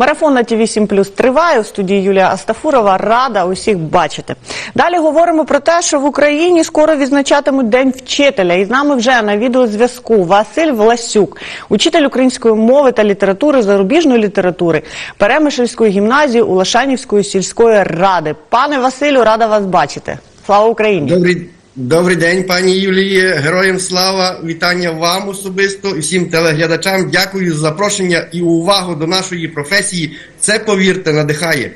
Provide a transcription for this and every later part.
Марафон на ТВ 7 Плюс триває у студії Юлія Астафурова. Рада усіх бачити. Далі говоримо про те, що в Україні скоро відзначатимуть День вчителя. І з нами вже на відеозв'язку Василь Власюк, учитель української мови та літератури, зарубіжної літератури, Перемишльської гімназії Улашанівської сільської ради. Пане Василю, рада вас бачити. Слава Україні! Добрий, добрий день, пані Юлії. Героям слава! Вітання вам особисто і всім телеглядачам. Дякую за запрошення і увагу до нашої професії. Це, повірте, надихає.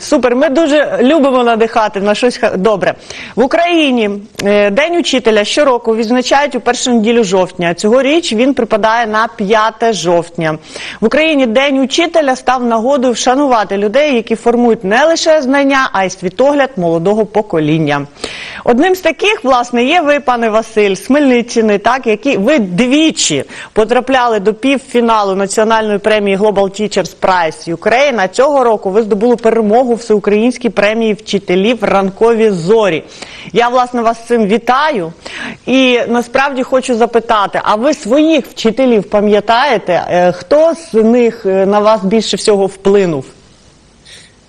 Супер, ми дуже любимо надихати на щось добре. В Україні е, День учителя щороку відзначають у першу неділю жовтня. Цьогоріч він припадає на 5 жовтня. В Україні День учителя став нагодою вшанувати людей, які формують не лише знання, а й світогляд молодого покоління. Одним з таких, власне, є ви, пане Василь, з Хмельниччини, так, які ви двічі потрапляли до півфіналу національної премії Global Teachers Prize Ukraine. А цього року ви здобули перемогу всеукраїнській премії вчителів ранкові зорі. Я власне вас цим вітаю. І насправді хочу запитати: а ви своїх вчителів пам'ятаєте? Е, Хто з них е, на вас більше всього вплинув?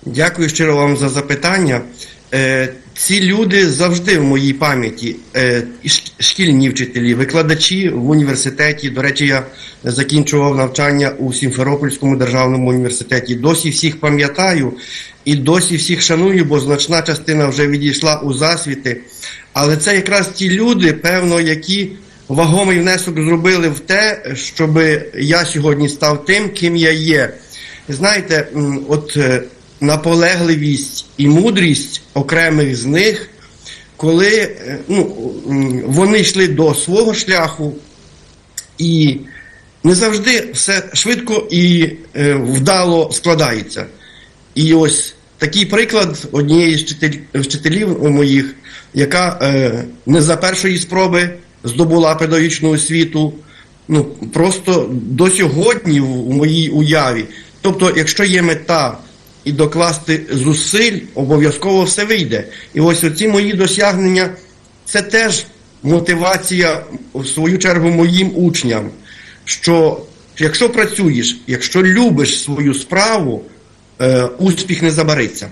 Дякую щиро вам за запитання. Е, ці люди завжди в моїй пам'яті. Шкільні вчителі, викладачі в університеті. До речі, я закінчував навчання у Сімферопольському державному університеті. Досі всіх пам'ятаю і досі всіх шаную, бо значна частина вже відійшла у засвіти. Але це якраз ті люди, певно, які вагомий внесок зробили в те, щоб я сьогодні став тим, ким я є. Знаєте, от е, наполегливість і мудрість окремих з них, коли е, ну, вони йшли до свого шляху, і не завжди все швидко і е, вдало складається. І ось такий приклад однієї з вчителів моїх, яка е, не за першої спроби здобула педагогічну освіту, ну просто до сьогодні в у моїй уяві. Тобто, якщо є мета і докласти зусиль, обов'язково все вийде. І ось оці мої досягнення це теж мотивація, в свою чергу, моїм учням, що якщо працюєш, якщо любиш свою справу, успіх не забариться.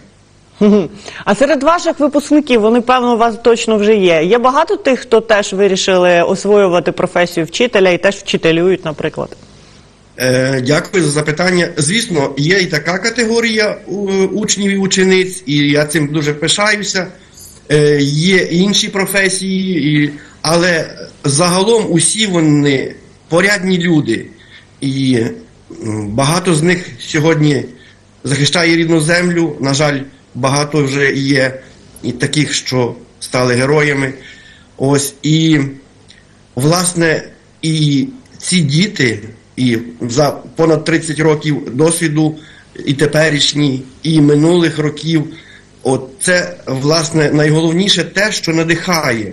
А серед ваших випускників, вони певно у вас точно вже є. Є багато тих, хто теж вирішили освоювати професію вчителя і теж вчителюють, наприклад. Е, Дякую за запитання. Звісно, є і така категорія учнів і учениць, і я цим дуже пишаюся. Е, Є інші професії, але загалом усі вони порядні люди. І багато з них сьогодні захищає рідну землю. На жаль, багато вже є і таких, що стали героями. Ось і власне, і ці діти, і за понад 30 років досвіду, і теперішні, і минулих років, от це власне найголовніше те, що надихає.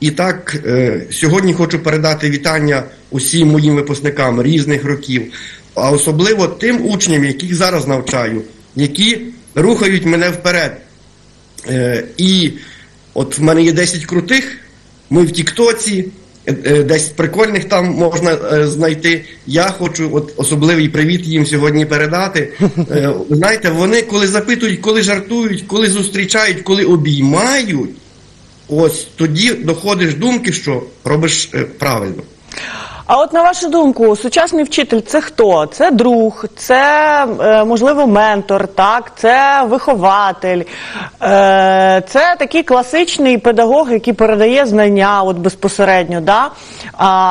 І так, е, сьогодні хочу передати вітання усім моїм випускникам різних років, а особливо тим учням, яких зараз навчаю, які рухають мене вперед. Е, і от в мене є 10 крутих, ми в Тіктоці, е, е, 10 прикольних там можна е, знайти. Я хочу от особливий привіт їм сьогодні передати. Е, знаєте, вони коли запитують, коли жартують, коли зустрічають, коли обіймають, ось тоді доходиш думки, що робиш е, правильно. А от на вашу думку, сучасний вчитель це хто? Це друг, це е, можливо ментор, так, це вихователь, е, це такий класичний педагог, який передає знання от безпосередньо, да?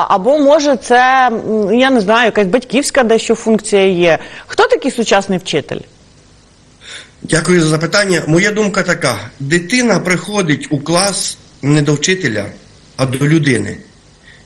або може це я не знаю, якась батьківська дещо функція є. Хто такий сучасний вчитель? Дякую за запитання. Моя думка така: дитина приходить у клас не до вчителя, а до людини.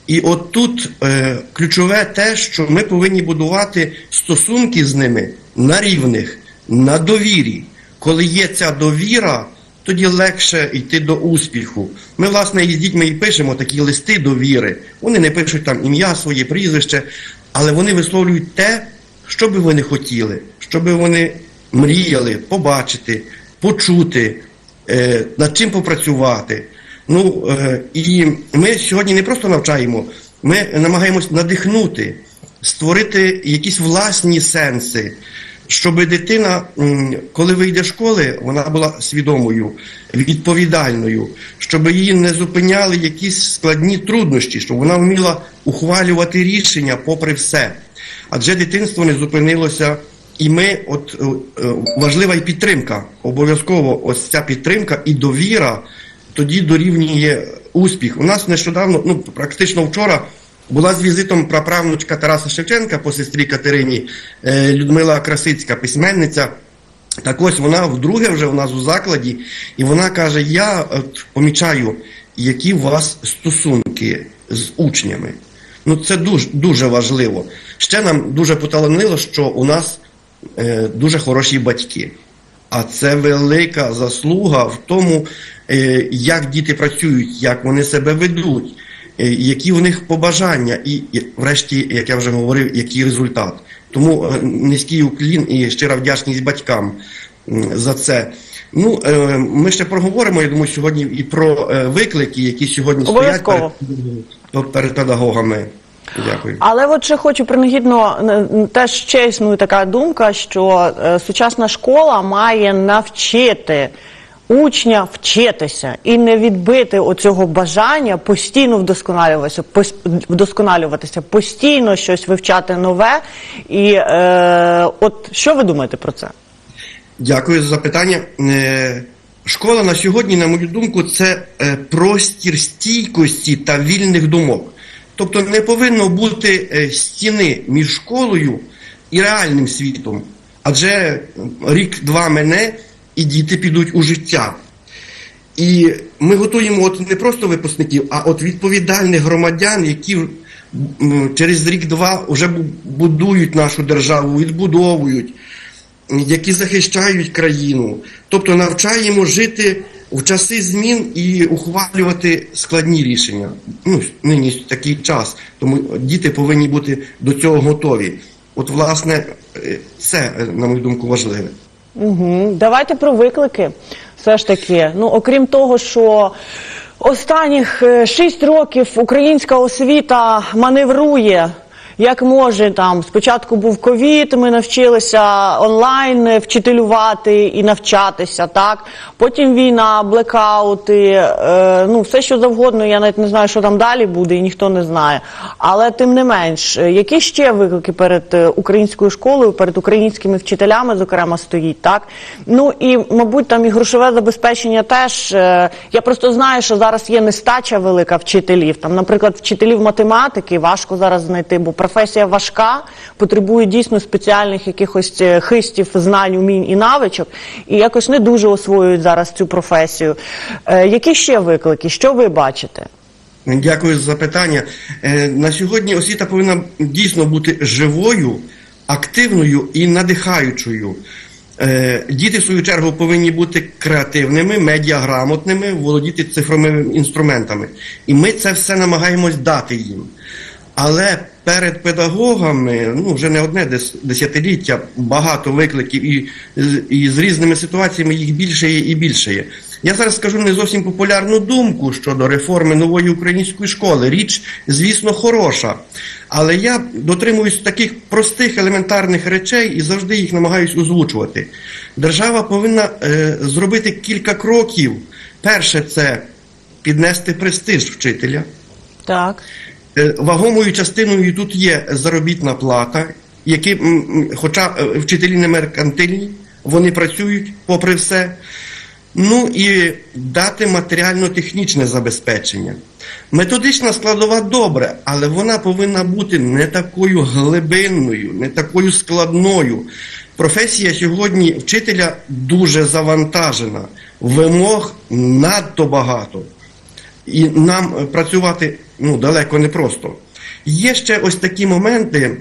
І от тут е, ключове те, що ми повинні будувати стосунки з ними на рівних, на довірі. Коли є ця довіра, тоді легше йти до успіху. Ми, власне, із дітьми і пишемо такі листи довіри. Вони не пишуть там ім'я, своє прізвище, але вони висловлюють те, що би вони хотіли, що би вони мріяли побачити, почути, е, над чим попрацювати. Ну е, і ми сьогодні не просто навчаємо, ми намагаємось надихнути, створити якісь власні сенси. щоб дитина, коли вийде з школи, вона була свідомою, відповідальною, щоб її не зупиняли якісь складні труднощі, щоб вона вміла ухвалювати рішення попри все. Адже дитинство не зупинилося. І ми, от е, е, важлива і підтримка. Обов'язково ось ця підтримка і довіра тоді дорівнює успіх. У нас нещодавно, ну практично вчора, була з візитом праправнучка Тараса Шевченка по сестрі Катерині е, Людмила Красицька, письменниця. Так ось вона вдруге вже у нас у закладі, і вона каже: Я помічаю, які у вас стосунки з учнями. Ну це дуже дуже важливо. Ще нам дуже поталанило, що у нас е, дуже хороші батьки. А це велика заслуга в тому, як діти працюють, як вони себе ведуть, е, які в них побажання, і, врешті, як я вже говорив, який результат. Тому е, низький уклін і щира вдячність батькам за це. Ну, е, ми ще проговоримо, я думаю, сьогодні і про е, виклики, які сьогодні стоять перед, перед педагогами. Дякую. Але от ще хочу принагідно теж ще існує така думка, що е, сучасна школа має навчити учня вчитися і не відбити оцього бажання постійно вдосконалюватися, вдосконалюватися, постійно щось вивчати нове. І е, от що ви думаєте про це? Дякую за запитання. Е, Школа на сьогодні, на мою думку, це е, простір стійкості та вільних думок. Тобто не повинно бути е, стіни між школою і реальним світом. Адже рік-два мене і діти підуть у життя. І ми готуємо от не просто випускників, а от відповідальних громадян, які через рік-два вже будують нашу державу, відбудовують, які захищають країну. Тобто навчаємо жити в часи змін і ухвалювати складні рішення. Ну, нині такий час, тому діти повинні бути до цього готові. От, власне, е, це, на мою думку, важливе. Угу. Давайте про виклики. Все ж таки, ну окрім того, що останніх е, шість років українська освіта маневрує. Як може там спочатку був ковід, ми навчилися онлайн вчителювати і навчатися, так потім війна, блекаути, е, ну все що завгодно. Я навіть не знаю, що там далі буде, і ніхто не знає. Але тим не менш, е, які ще виклики перед е, українською школою, перед українськими вчителями, зокрема, стоїть так. Ну і мабуть, там і грошове забезпечення теж. е, Я просто знаю, що зараз є нестача велика вчителів. Там, наприклад, вчителів математики важко зараз знайти, бо професія важка, потребує дійсно спеціальних якихось е, хистів, знань, умінь і навичок, і якось не дуже освоюють зараз цю професію. Е, Які ще виклики? Що ви бачите? Дякую за запитання. Е, На сьогодні освіта повинна дійсно бути живою, активною і надихаючою. Діти, в свою чергу, повинні бути креативними, медіаграмотними, володіти цифровими інструментами. І ми це все намагаємось дати їм. Але перед педагогами ну вже не одне дес- десятиліття, багато викликів, і, і з різними ситуаціями їх більше є і більше є. Я зараз скажу не зовсім популярну думку щодо реформи нової української школи. Річ, звісно, хороша. Але я дотримуюсь таких простих елементарних речей і завжди їх намагаюсь озвучувати. Держава повинна е, зробити кілька кроків. Перше, це піднести престиж вчителя. Так. Е, Вагомою частиною тут є заробітна плата, які, хоча е, вчителі не меркантильні, вони працюють попри все. Ну і дати матеріально-технічне забезпечення. Методична складова добре, але вона повинна бути не такою глибинною, не такою складною. Професія сьогодні вчителя дуже завантажена, вимог надто багато. І нам е, працювати ну, далеко не просто. Є ще ось такі моменти.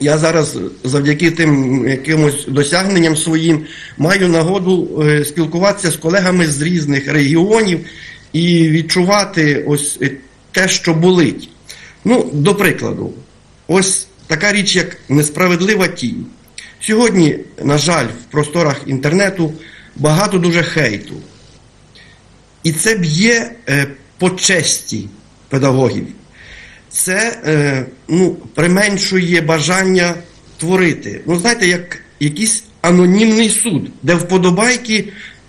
Я зараз завдяки тим якимось досягненням своїм маю нагоду е, спілкуватися з колегами з різних регіонів і відчувати ось е, те, що болить. Ну, до прикладу, ось така річ, як несправедлива тінь. Сьогодні, на жаль, в просторах інтернету багато дуже хейту. І це б'є е, по честі педагогів. Це е, ну, применшує бажання творити. Ну, знаєте, як якийсь анонімний суд, де вподобайки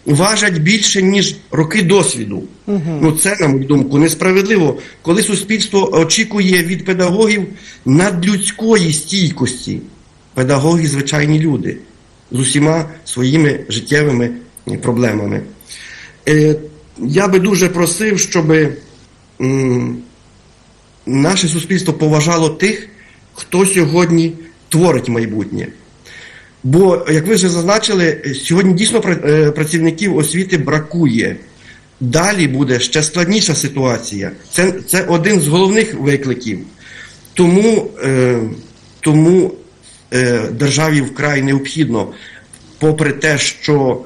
важать більше, ніж роки досвіду. Ну це, на мою думку, несправедливо, коли суспільство очікує від педагогів надлюдської стійкості. Педагоги звичайні люди з усіма своїми життєвими проблемами. Е, я би дуже просив, щоб м, наше суспільство поважало тих, хто сьогодні творить майбутнє. Бо, як ви вже зазначили, сьогодні дійсно е, працівників освіти бракує. Далі буде ще складніша ситуація. Це, це один з головних викликів. Тому, е, тому е, державі вкрай необхідно, попри те, що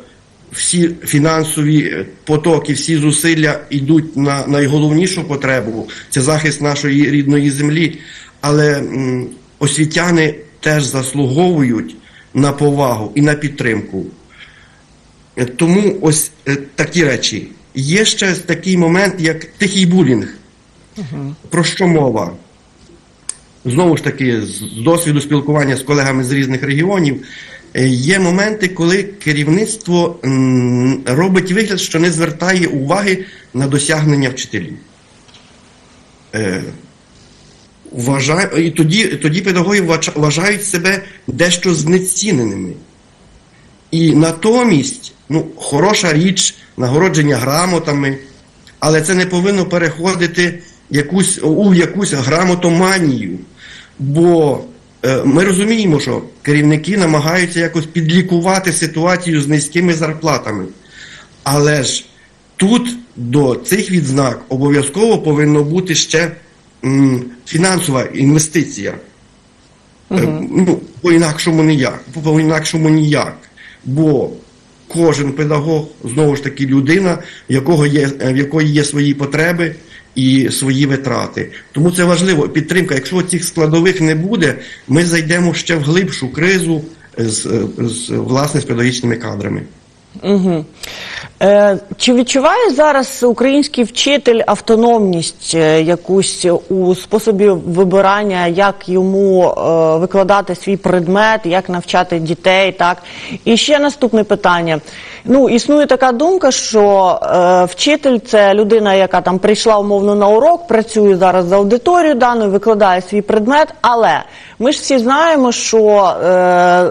всі фінансові е, потоки, всі зусилля йдуть на найголовнішу потребу це захист нашої рідної землі. Але м, освітяни теж заслуговують на повагу і на підтримку. Е, Тому ось е, такі речі. Є ще такий момент, як тихий булінг. Про що мова? Знову ж таки, з досвіду спілкування з колегами з різних регіонів, є моменти, коли керівництво робить вигляд, що не звертає уваги на досягнення вчителів. Е, і тоді, тоді педагоги вважають себе дещо знеціненими. І натомість, ну, хороша річ, нагородження грамотами, але це не повинно переходити якусь, у якусь грамотоманію. Бо е, ми розуміємо, що керівники намагаються якось підлікувати ситуацію з низькими зарплатами. Але ж тут до цих відзнак обов'язково повинна бути ще м, фінансова інвестиція. Е, Ну, по-інакшому ніяк. По-інакшому ніяк. Бо кожен педагог знову ж таки людина, в, якого є, в якої є свої потреби і свої витрати. Тому це важливо. Підтримка. Якщо цих складових не буде, ми зайдемо ще в глибшу кризу з, з власне з педагогічними кадрами. Угу. Е, чи відчуває зараз український вчитель автономність е, якусь у способі вибирання, як йому е, викладати свій предмет, як навчати дітей? Так і ще наступне питання. Ну існує така думка, що е, вчитель це людина, яка там прийшла умовно на урок, працює зараз за аудиторією даною, викладає свій предмет, але ми ж всі знаємо, що е,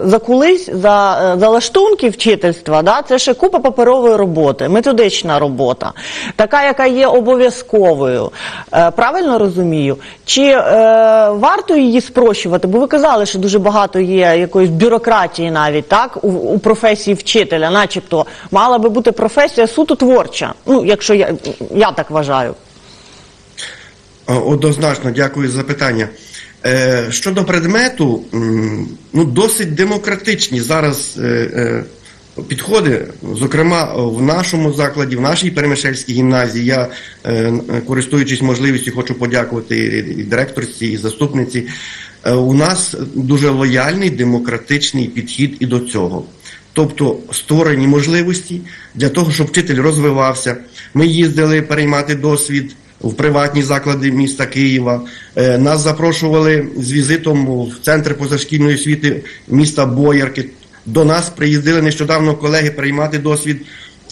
за кулись, за, е, за лаштунки вчительства, да, це ще купа паперової роботи, методична робота, така, яка є обов'язковою. Е, правильно розумію? Чи е, варто її спрощувати? Бо ви казали, що дуже багато є якоїсь бюрократії навіть так у, у професії вчителя, начебто мала би бути професія суто творча. Ну, якщо я, я так вважаю. Е, Однозначно, дякую за запитання. Е, Щодо предмету, ну досить демократичні зараз е, підходи. Зокрема, в нашому закладі, в нашій Перемишельській гімназії, я, користуючись можливістю, хочу подякувати і директорці, і заступниці. У нас дуже лояльний демократичний підхід і до цього. Тобто створені можливості для того, щоб вчитель розвивався. Ми їздили переймати досвід в приватні заклади міста Києва. Е, Нас запрошували з візитом в центр позашкільної освіти міста Боярки. До нас приїздили нещодавно колеги переймати досвід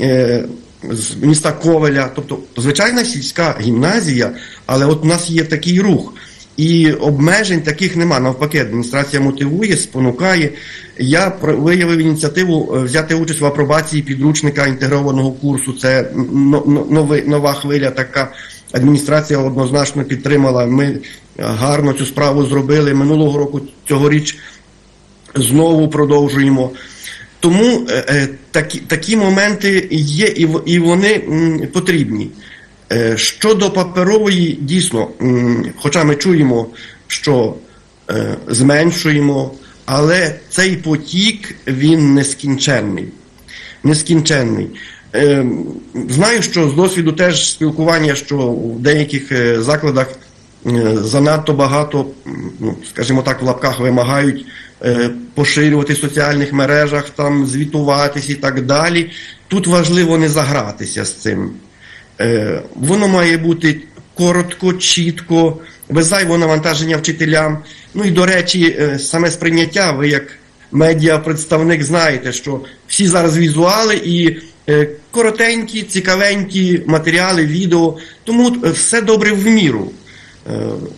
е, з міста Ковеля. Тобто, звичайна сільська гімназія, але от у нас є такий рух. І обмежень таких нема. Навпаки, адміністрація мотивує, спонукає. Я виявив ініціативу е, взяти участь в апробації підручника інтегрованого курсу. Це нова хвиля така. Адміністрація однозначно підтримала. Ми е, гарно цю справу зробили минулого року, цьогоріч знову продовжуємо. Тому е, такі, такі моменти є і, і вони потрібні. Е, щодо паперової, дійсно, хоча ми чуємо, що е, зменшуємо, але цей потік він нескінченний. Нескінченний. Е, знаю, що з досвіду теж спілкування, що в деяких закладах занадто багато, ну, скажімо так, в лапках вимагають поширювати в соціальних мережах, там звітуватись і так далі. Тут важливо не загратися з цим. Е, Воно має бути коротко, чітко, без зайвого навантаження вчителям. Ну і до речі, е, саме сприйняття, ви як медіапредставник, знаєте, що всі зараз візуали і е, коротенькі, цікавенькі матеріали, відео. Тому все добре в міру.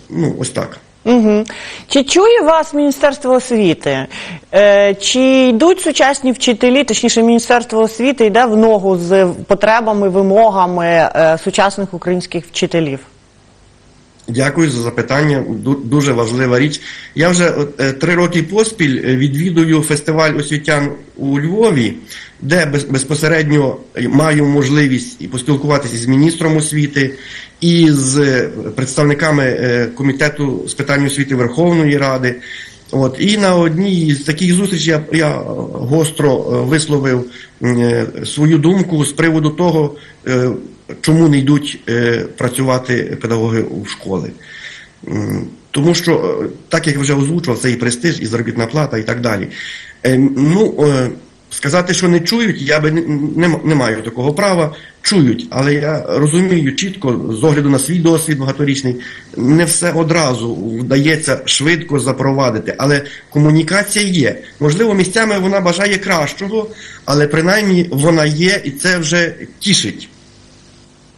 Ну, ось так. Угу. Чи чує вас Міністерство освіти? Е, чи йдуть сучасні вчителі, точніше, Міністерство освіти йде в ногу з потребами, вимогами е, сучасних українських вчителів? Дякую за запитання. Дуже важлива річ. Я вже е, три роки поспіль е, відвідую фестиваль освітян у Львові, де безпосередньо маю можливість і поспілкуватися з міністром освіти і з представниками е, комітету з питань освіти Верховної Ради. От і на одній з таких зустрічей я, я гостро е, висловив е, свою думку з приводу того, чому не йдуть працювати педагоги у школи. Тому що, так як вже озвучував, це і престиж, і заробітна плата, і так далі. Ну, сказати, що не чують, я би не, не, маю такого права. Чують, але я розумію чітко, з огляду на свій досвід багаторічний, не все одразу вдається швидко запровадити. Але комунікація є. Можливо, місцями вона бажає кращого, але принаймні вона є, і це вже тішить.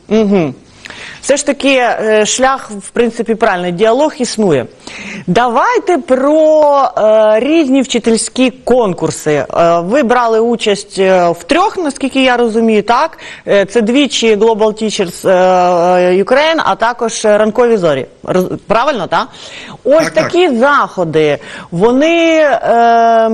Угу. Все ж таки, е, шлях, в принципі, правильний, діалог існує. Давайте про е, різні вчительські конкурси. Е, ви брали участь в трьох, наскільки я розумію, так? Е, це двічі Global Teachers е, Ukraine, а також ранкові зорі. Роз- Правильно, так? Ось Так, так. такі заходи, вони е,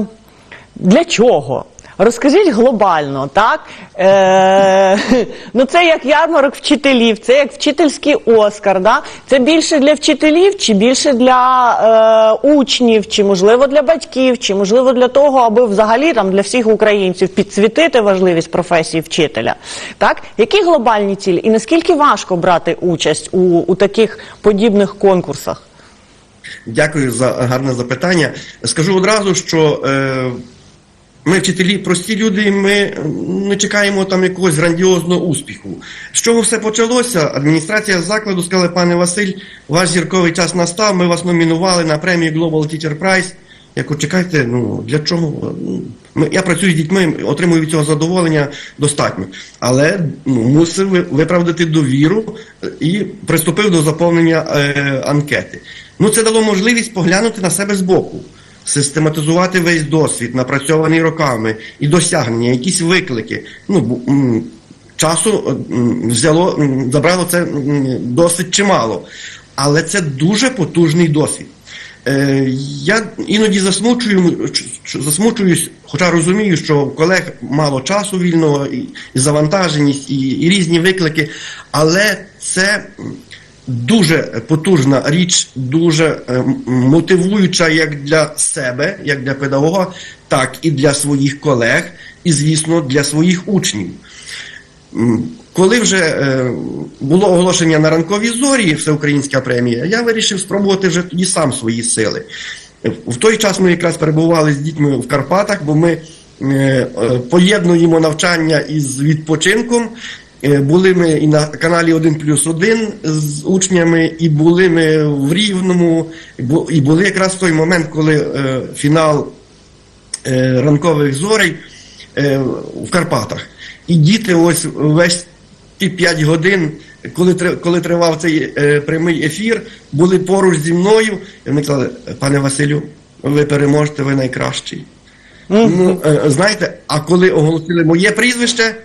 для чого? Розкажіть глобально, так? Е, ну це як ярмарок вчителів, це як вчительський Оскар. Да? Це більше для вчителів, чи більше для е, учнів, чи можливо для батьків, чи можливо для того, аби взагалі там для всіх українців підсвітити важливість професії вчителя. Так? Які глобальні цілі? І наскільки важко брати участь у, у таких подібних конкурсах? Дякую за гарне запитання. Скажу одразу, що е, ми вчителі прості люди, ми не чекаємо там якогось грандіозного успіху. З чого все почалося? Адміністрація закладу сказала, пане Василь, ваш зірковий час настав, ми вас номінували на премію Global Teacher Prize. Я кажу, чекайте, ну для чого? Ну, я працюю з дітьми, отримую від цього задоволення достатньо. Але ну, мусив виправдати довіру і приступив до заповнення е, анкети. Ну, це дало можливість поглянути на себе збоку, систематизувати весь досвід, напрацьований роками, і досягнення, якісь виклики. Ну, часу взяло, забрало це досить чимало. Але це дуже потужний досвід. Е, Я іноді засмучую, засмучуюсь, хоча розумію, що у колег мало часу вільного, і, завантаженість, і, і різні виклики, але це дуже потужна річ, дуже е, мотивуюча як для себе, як для педагога, так і для своїх колег, і, звісно, для своїх учнів. Коли вже е, було оголошення на ранковій зорі всеукраїнська премія, я вирішив спробувати вже тоді сам свої сили. Е, В той час ми якраз перебували з дітьми в Карпатах, бо ми поєднуємо навчання із відпочинком. Е, Були ми і на каналі 1 плюс 1 з учнями, і були ми в Рівному, і були якраз в той момент, коли е, фінал е, ранкових зорей в Карпатах. І діти ось весь ті 5 годин, коли, коли тривав цей прямий ефір, були поруч зі мною. І вони казали, пане Василю, ви переможете, ви найкращий. Ну, е, знаєте, а коли оголосили моє прізвище,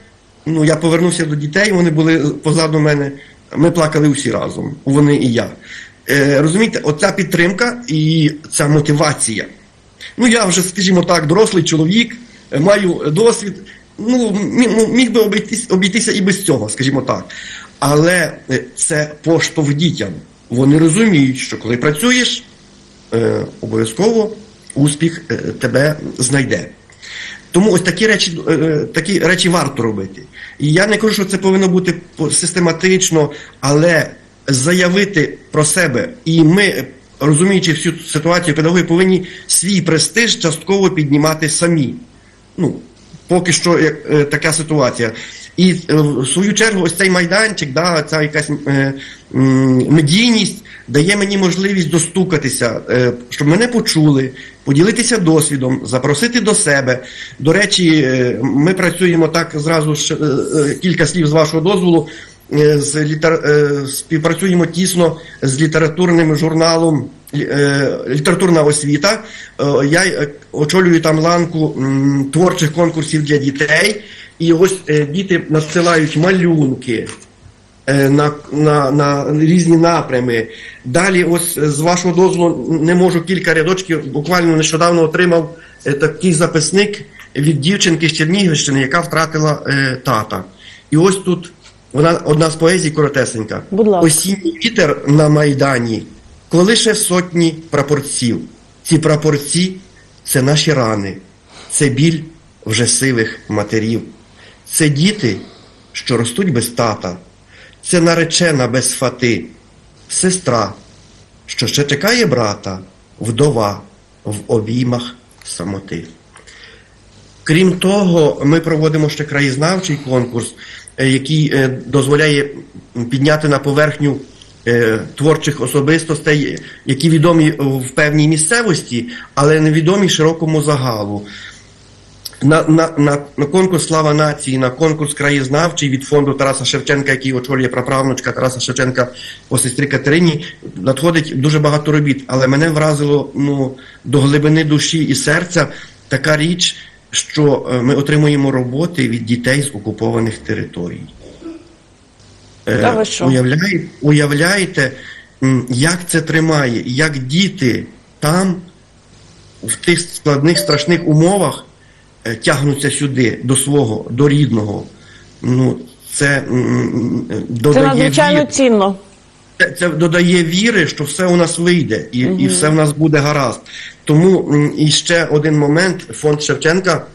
ну я повернувся до дітей, вони були позаду мене. Ми плакали всі разом, вони і я. Е, розумієте, оця підтримка і ця мотивація. Ну, я вже, скажімо так, дорослий чоловік, е, маю досвід. Ну, ну, міг би обійтись, обійтися і без цього, скажімо так. Але е, це поштовх дітям. Вони розуміють, що коли працюєш, е, обов'язково успіх е, тебе знайде. Тому ось такі речі, е, такі речі варто робити. І я не кажу, що це повинно бути систематично, але заявити про себе, і ми, розуміючи всю ситуацію, педагоги повинні свій престиж частково піднімати самі. Ну, поки що як, е, така ситуація. І е, в свою чергу, ось цей майданчик, да, ця якась е, медійність дає мені можливість достукатися, е, щоб мене почули, поділитися досвідом, запросити до себе. До речі, ми працюємо так зразу ж, кілька слів з вашого дозволу. З літер... співпрацюємо тісно з літературним журналом Літературна освіта. Я очолюю там ланку творчих конкурсів для дітей, і ось е, діти надсилають малюнки е, на, на, на різні напрями. Далі, ось е, з вашого дозволу, не можу кілька рядочків. Буквально нещодавно отримав е, такий записник від дівчинки з Чернігівщини, яка втратила е, тата. І ось тут вона одна з поезій коротесенька. Будь ласка. Осінній вітер на майдані, колише сотні прапорців. Ці прапорці це наші рани, це біль вже сивих матерів. Це діти, що ростуть без тата, це наречена без фати, сестра, що ще чекає брата, вдова в обіймах самоти. Крім того, ми проводимо ще краєзнавчий конкурс, е, який е, дозволяє підняти на поверхню е, творчих особистостей, які відомі в певній місцевості, але не відомі широкому загалу. На, на, на, на конкурс Слава нації, на конкурс краєзнавчий від фонду Тараса Шевченка, який очолює праправнучка Тараса Шевченка по сестрі Катерині, надходить дуже багато робіт. Але мене вразило ну, до глибини душі і серця така річ, що е, ми отримуємо роботи від дітей з окупованих територій. Е, Та ви що? Уявляєте, уявляєте, як це тримає, як діти там в тих складних страшних умовах тягнуться сюди, до свого, до рідного. Ну, це м, Це додає надзвичайно віри. цінно. Це, це додає віри, що все у нас вийде і, і все в нас буде гаразд. Тому і ще один момент: фонд Шевченка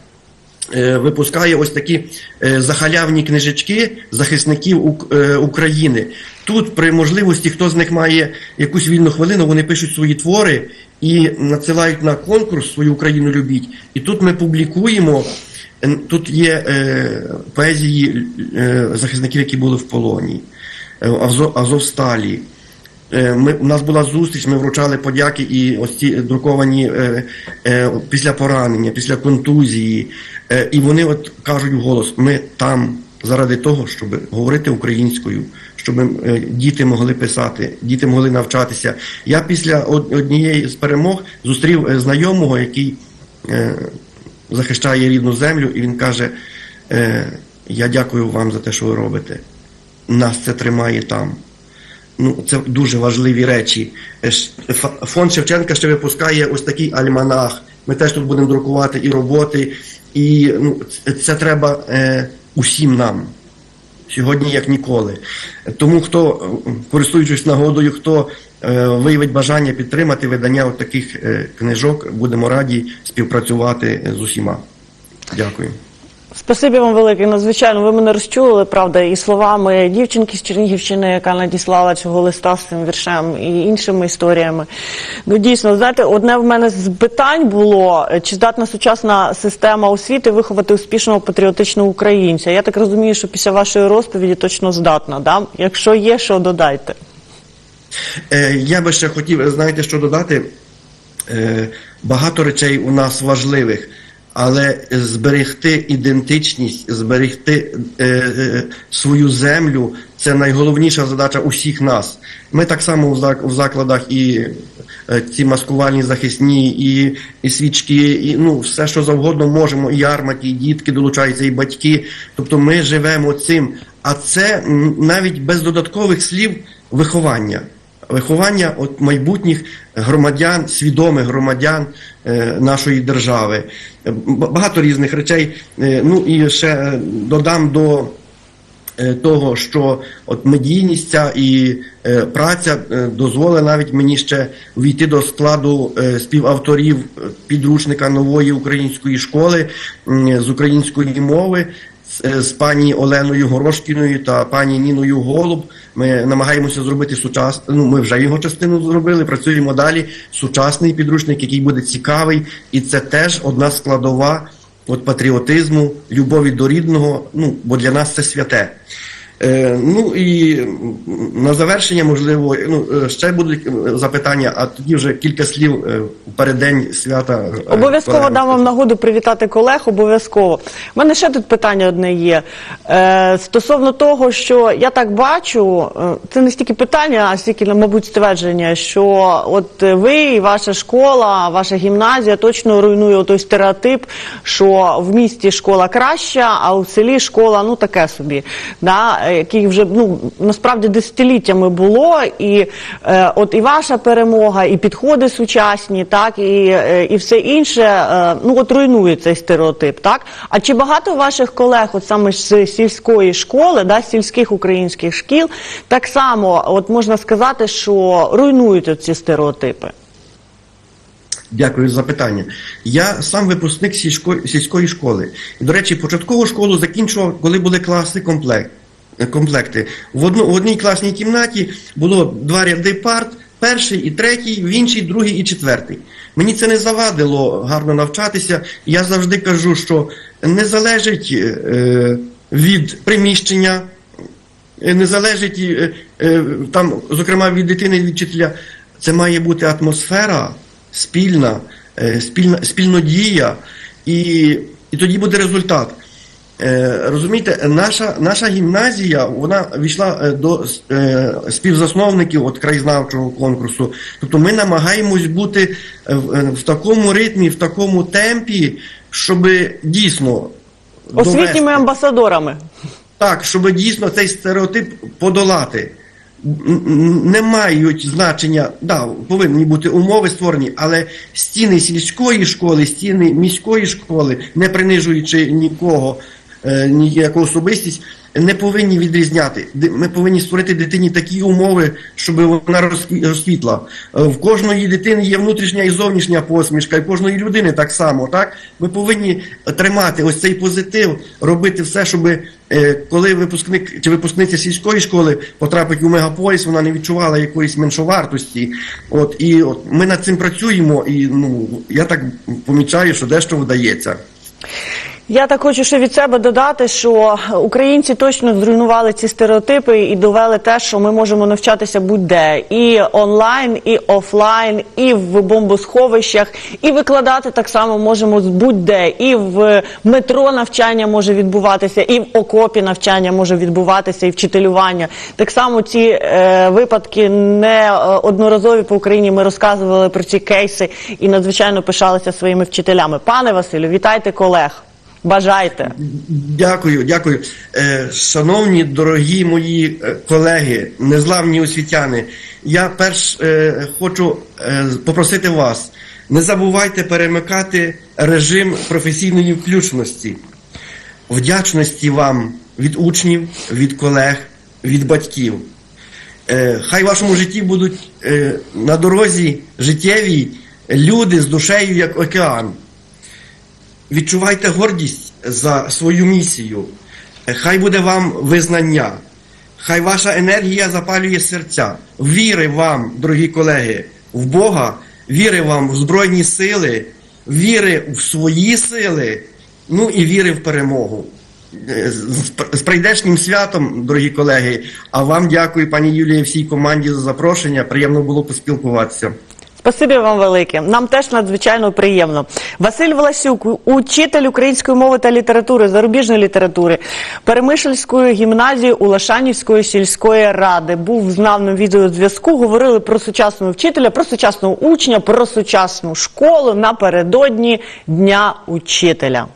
е, випускає ось такі е, захалявні книжечки захисників Ук- е, України. Тут, при можливості, хто з них має якусь вільну хвилину, вони пишуть свої твори і надсилають на конкурс свою Україну любіть. І тут ми публікуємо. Тут є е, поезії е, захисників, які були в полоні. Е, Азов, Азовсталі. Е, Ми, у нас була зустріч, ми вручали подяки і ось ці друковані е, е, після поранення, після контузії. Е, і вони от кажуть вголос: ми там заради того, щоб говорити українською, щоб е, діти могли писати, діти могли навчатися. Я після однієї з перемог зустрів е, знайомого, який е, захищає рідну землю, і він каже: Я дякую вам за те, що ви робите. Нас це тримає там. Ну, це дуже важливі речі. Фонд Шевченка ще випускає ось такий альманах. Ми теж тут будемо друкувати і роботи. І ну, це, треба усім нам. Сьогодні як ніколи. Тому хто, користуючись нагодою, хто е, виявить бажання підтримати видання таких е, книжок, будемо раді співпрацювати з усіма. Дякую. Спасибі вам велике. Надзвичайно, ви мене розчулили, правда, і словами дівчинки з Чернігівщини, яка надіслала цього листа з цим віршем, і іншими історіями. Ну дійсно, знаєте, одне в мене з питань було: чи здатна сучасна система освіти виховати успішного патріотичного українця? Я так розумію, що після вашої розповіді точно здатна. Да? Якщо є, що додайте. Е, я би ще хотів, знаєте, що додати. Е, багато речей у нас важливих, але зберегти ідентичність, зберегти е, е, свою землю це найголовніша задача усіх нас. Ми так само в закладах і е, ці маскувальні захисні, і, і свічки, і ну, все, що завгодно можемо, і ярмарки, і дітки долучаються, і батьки. Тобто ми живемо цим. А це навіть без додаткових слів виховання виховання от майбутніх громадян, свідомих громадян е, нашої держави. Е, Багато різних речей. Е, ну і ще додам до того, що от медійність ця і праця е, дозволила навіть мені ще увійти до складу співавторів підручника нової української школи з української мови. З- е, З пані Оленою Горошкіною та пані Ніною Голуб ми намагаємося зробити сучасний. Ну ми вже його частину зробили. Працюємо далі. Сучасний підручник, який буде цікавий, і це теж одна складова от патріотизму, любові до рідного, ну бо для нас це святе. Е, ну і на завершення, можливо, ну, е, ще будуть запитання, а тоді вже кілька слів е, у переддень свята. Обов'язково дам вам нагоду привітати колег. Обов'язково. У мене ще тут питання одне є. Стосовно того, що я так бачу, це не стільки питання, а стільки, мабуть, ствердження, що от ви і ваша школа, ваша гімназія точно руйнує той стереотип, що в місті школа краща, а у селі школа ну таке собі, да, який вже ну насправді десятиліттями було, і е, от і ваша перемога, і підходи сучасні, так і, е, і все інше, е, ну от руйнує цей стереотип, так. А чи багато ваших колег, от саме з сільської школи, да, сільських українських шкіл, так само, от можна сказати, що руйнують ці стереотипи? Дякую за запитання. Я сам випускник сільської, школи. До речі, початкову школу закінчував, коли були класи комплект, комплекти. В, одну, в одній класній кімнаті було два ряди парт, перший і третій, в іншій, другий і четвертий. Мені це не завадило гарно навчатися. Я завжди кажу, що не залежить е, від приміщення, е, не залежить е, е, там, зокрема, від дитини від вчителя. Це має бути атмосфера спільна, е, спільна, спільнодія, і, і тоді буде результат. Е, Розумієте, наша, наша гімназія вона війшла е, до е, співзасновників от краєзнавчого конкурсу. Тобто ми намагаємось бути в, в такому ритмі, в такому темпі, щоб дійсно Освітніми довести. амбасадорами. Так, щоб дійсно цей стереотип подолати. Не мають значення, да, повинні бути умови створені, але стіни сільської школи, стіни міської школи, не принижуючи нікого, е, ніяку особистість, не повинні відрізняти. Ми повинні створити дитині такі умови, щоб вона розкві- розквітла. Е, В кожної дитини є внутрішня і зовнішня посмішка, і кожної людини так само. Так? Ми повинні тримати ось цей позитив, робити все, щоб е, коли випускник чи випускниця сільської школи потрапить у мегаполіс, вона не відчувала якоїсь меншовартості. От і от ми над цим працюємо, і ну я так помічаю, що дещо вдається. Я так хочу ще від себе додати, що українці точно зруйнували ці стереотипи і довели те, що ми можемо навчатися будь-де і онлайн, і офлайн, і в бомбосховищах, і викладати так само можемо будь-де. І в метро навчання може відбуватися, і в окопі навчання може відбуватися, і вчителювання. Так само ці е, випадки не е, по Україні. Ми розказували про ці кейси і надзвичайно пишалися своїми вчителями. Пане Василю, вітайте колег. Бажайте. Дякую, дякую. Е, шановні, дорогі мої е, колеги, незламні освітяни, я перш е, хочу попросити вас, не забувайте перемикати режим професійної включності, вдячності вам від учнів, від колег, від батьків. Хай в вашому житті будуть на дорозі життєві люди з душею, як океан. Відчувайте гордість за свою місію. Хай буде вам визнання. Хай ваша енергія запалює серця. Віри вам, дорогі колеги, в Бога, віри вам в Збройні сили, віри в свої сили, ну і віри в перемогу. З прийдешнім святом, дорогі колеги. А вам дякую, пані Юлії, всій команді за запрошення. Приємно було поспілкуватися. Спасибі вам велике. Нам теж надзвичайно приємно. Василь Власюк, учитель української мови та літератури, зарубіжної літератури, Перемишльської гімназії Улашанівської сільської ради. Був з нами відеозв'язку. Говорили про сучасного вчителя, про сучасного учня, про сучасну школу напередодні Дня учителя.